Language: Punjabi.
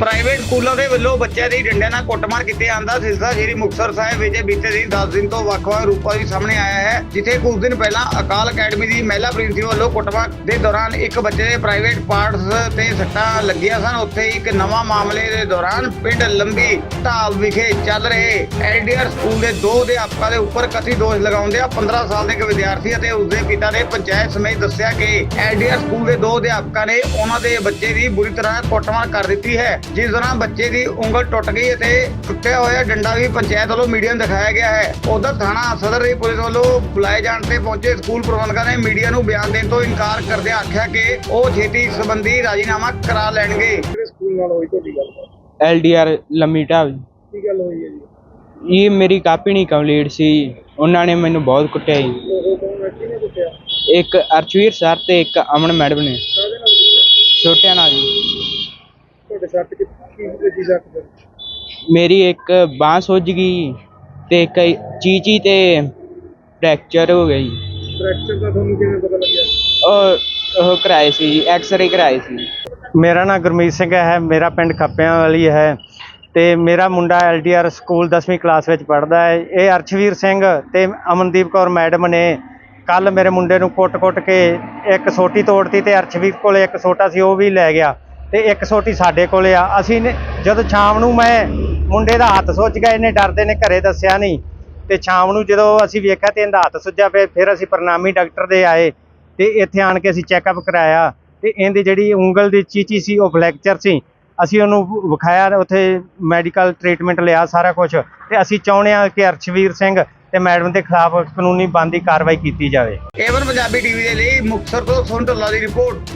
ਪ੍ਰਾਈਵੇਟ ਸਕੂਲਾਂ ਦੇ ਵੱਲੋਂ ਬੱਚਿਆਂ ਦੀ ਡੰਡਿਆਂ ਨਾਲ ਕੁੱਟਮਾਰ ਕੀਤੇ ਜਾਂਦਾ ਸਿਲਸਿਲਾ ਸ਼੍ਰੀ ਮੁਕਤਸਰ ਸਾਹਿਬ ਵਿੱਚ ਬੀਤੇ ਦਿਨ 10 ਦਿਨ ਤੋਂ ਵੱਖ-ਵੱਖ ਰੂਪਾਂ ਵਿੱਚ ਸਾਹਮਣੇ ਆਇਆ ਹੈ, ਜਿੱਥੇ ਕੁਝ ਦਿਨ ਪਹਿਲਾਂ ਅਕਾਲ ਅਕੈਡਮੀ ਦੀ ਮਹਿਲਾ ਪ੍ਰਿੰਸੀਪਲ ਵੱਲੋਂ ਕੁੱਟਮਾਰ ਦੇ ਦੌਰਾਨ ਇੱਕ ਬੱਚੇ ਦੇ ਪ੍ਰਾਈਵੇਟ ਪਾਰਟਸ ਤੇ ਸੱਟਾਂ ਲੱਗੀਆਂ ਸਨ। ਉੱਥੇ ਇੱਕ ਨਵਾਂ ਮਾਮਲੇ ਦੇ ਦੌਰਾਨ ਪਿੰਡ ਲੰਬੀ ਢਾਬ ਵਿਖੇ ਚੱਲ ਰਹੇ ਐਲਡੀਆਰ ਸਕੂਲ ਦੇ ਦੋ ਅਧਿਆਪਕਾਂ ਦੇ ਉੱਪਰ ਕਥਿਤ ਦੋਸ਼ ਲਗਾਉਂਦੇ ਆ 15 ਸਾਲ ਦੇ ਇੱਕ ਵਿਦਿਆਰਥੀ ਅਤੇ ਉਸਦੇ ਪਿਤਾ ਨੇ ਪੰਚਾਇਤ ਸਮੇਤ ਦੱਸਿਆ ਕਿ ਐਲਡੀਆਰ ਸਕੂਲ ਦੇ ਦੋ ਅਧਿਆਪਕਾਂ ਨੇ ਉਹਨਾਂ ਦੇ ਬੱਚੇ ਦੀ ਬੁਰੀ ਤਰ੍ਹਾਂ ਕੁੱਟਮਾਰ ਕਰ ਦਿੱਤੀ ਹੈ। ਜਿਸ ਦੌਰਾਨ ਬੱਚੇ ਦੀ ਉਂਗਲ ਟੁੱਟ ਗਈ ਅਤੇ ਟੁੱਟਿਆ ਹੋਇਆ ਡੰਡਾ ਵੀ ਪੰਚਾਇਤ ਵੱਲੋਂ ਮੀਡੀਆ ਨੂੰ ਦਿਖਾਇਆ ਗਿਆ ਹੈ। ਉਧਰ ਥਾਣਾ ਸਦਰ ਦੀ ਪੁਲਿਸ ਵੱਲੋਂ ਬੁਲਾਏ ਜਾਣ ਤੇ ਪਹੁੰਚੇ ਸਕੂਲ ਪ੍ਰਬੰਧਕਾਂ ਨੇ ਮੀਡੀਆ ਨੂੰ ਬਿਆਨ ਦੇਣ ਤੋਂ ਇਨਕਾਰ ਕਰਦਿਆਂ ਆਖਿਆ ਕਿ ਉਹ ਛੇਤੀ ਸੰਬੰਧੀ ਰਾਜੀਨਾਮਾ ਕਰਾ ਲੈਣਗੇ। ਕਿਹੜੇ ਸਕੂਲ ਨਾਲ ਹੋਈ ਤੁਹਾਡੀ ਗੱਲ? ਐਲਡੀਆਰ ਲੰਮੀ ਢਾਬ ਕੀ ਗੱਲ ਹੋਈ ਹੈ ਜੀ? ਇਹ ਮੇਰੀ ਕਾਪੀ ਨਹੀਂ ਕੰਪਲੀਟ ਸੀ। ਉਹਨਾਂ ਨੇ ਮੈਨੂੰ ਬਹੁਤ ਕੁੱਟਿਆ ਜੀ। ਇੱਕ ਅਰਸ਼ਵੀਰ ਸਰ ਤੇ ਇੱਕ ਅਮਨ ਮੈਡਮ ਨੇ। ਛੋਟਿਆਂ ਨਾਲ ਜੀ। ਤੁਹਾਡੇ ਸੱਟ ਕਿ ਕੀ ਲੱਗੀ ਸੱਟ ਤੇ ਮੇਰੀ ਇੱਕ ਬਾਂਹ ਸੁੱਜ ਗਈ ਤੇ ਇੱਕ ਚੀਚੀ ਤੇ ਫ੍ਰੈਕਚਰ ਹੋ ਗਈ ਫ੍ਰੈਕਚਰ ਦਾ ਤੁਹਾਨੂੰ ਕਿਵੇਂ ਪਤਾ ਲੱਗਿਆ? ਉਹ ਉਹ ਕਰਾਏ ਸੀ ਜੀ ਐਕਸ-ਰੇ ਕਰਾਏ ਸੀ। ਮੇਰਾ ਨਾਮ ਗੁਰਮੀਤ ਸਿੰਘ ਹੈ ਮੇਰਾ ਪਿੰਡ ਖੱਪਿਆਂ ਵਾਲੀ ਹੈ ਤੇ ਮੇਰਾ ਮੁੰਡਾ ਐਲਡੀਆਰ ਸਕੂਲ 10ਵੀਂ ਕਲਾਸ ਵਿੱਚ ਪੜ੍ਹਦਾ ਹੈ। ਇਹ ਅਰਸ਼ਵੀਰ ਸਿੰਘ ਤੇ ਅਮਨਦੀਪ ਕੌਰ ਮੈਡਮ ਨੇ ਕੱਲ ਮੇਰੇ ਮੁੰਡੇ ਨੂੰ ਕੁੱਟ-ਕੁੱਟ ਕੇ ਇੱਕ ਸੋਟੀ ਤੋੜਤੀ ਤੇ ਅਰਸ਼ਵੀਰ ਕੋਲੇ ਇੱਕ ਸੋਟਾ ਸੀ ਉਹ ਵੀ ਲੈ ਗਿਆ। ਤੇ ਇੱਕ ਸੋਟੀ ਸਾਡੇ ਕੋਲੇ ਆ। ਅਸੀਂ ਜਦੋਂ ਸ਼ਾਮ ਨੂੰ ਮੈਂ ਮੁੰਡੇ ਦਾ ਹੱਥ ਸੁੱਜ ਗਿਆ, ਇਹਨੇ ਡਰਦੇ ਨੇ ਘਰੇ ਦੱਸਿਆ ਨਹੀਂ। ਤੇ ਸ਼ਾਮ ਨੂੰ ਜਦੋਂ ਅਸੀਂ ਵੇਖਿਆ ਤੇ ਇਹਦਾ ਹੱਥ ਸੁੱਜਿਆ ਪਿਆ ਫਿਰ ਅਸੀਂ ਪ੍ਰਨਾਮੀ ਡਾਕਟਰ ਦੇ ਆਏ ਤੇ ਇੱਥੇ ਆਣ ਕੇ ਅਸੀਂ ਚੈੱਕਅਪ ਕਰਾਇਆ। ਤੇ ਇਹਦੀ ਜਿਹੜੀ ਉਂਗਲ ਦੀ ਚੀਚੀ ਸੀ, ਉਹ ਫ੍ਰੈਕਚਰ ਸੀ। ਅਸੀਂ ਉਹਨੂੰ ਵਿਖਾਇਆ, ਉੱਥੇ ਮੈਡੀਕਲ ਟ੍ਰੀਟਮੈਂਟ ਲਿਆ ਸਾਰਾ ਕੁਝ ਤੇ ਅਸੀਂ ਚਾਹੁੰਦੇ ਹਾਂ ਕਿ ਅਰਸ਼ਵੀਰ ਸਿੰਘ ਤੇ ਮੈਡਮ ਦੇ ਖਿਲਾਫ ਕਾਨੂੰਨੀ ਬੰਦੀ ਕਾਰਵਾਈ ਕੀਤੀ ਜਾਵੇ। ਏਵਨ ਪੰਜਾਬੀ ਟੀਵੀ ਦੇ ਲਈ ਮੁਕਤਸਰ ਤੋਂ ਸੁਨ ਢੱਲਾ ਦੀ ਰਿਪੋਰਟ।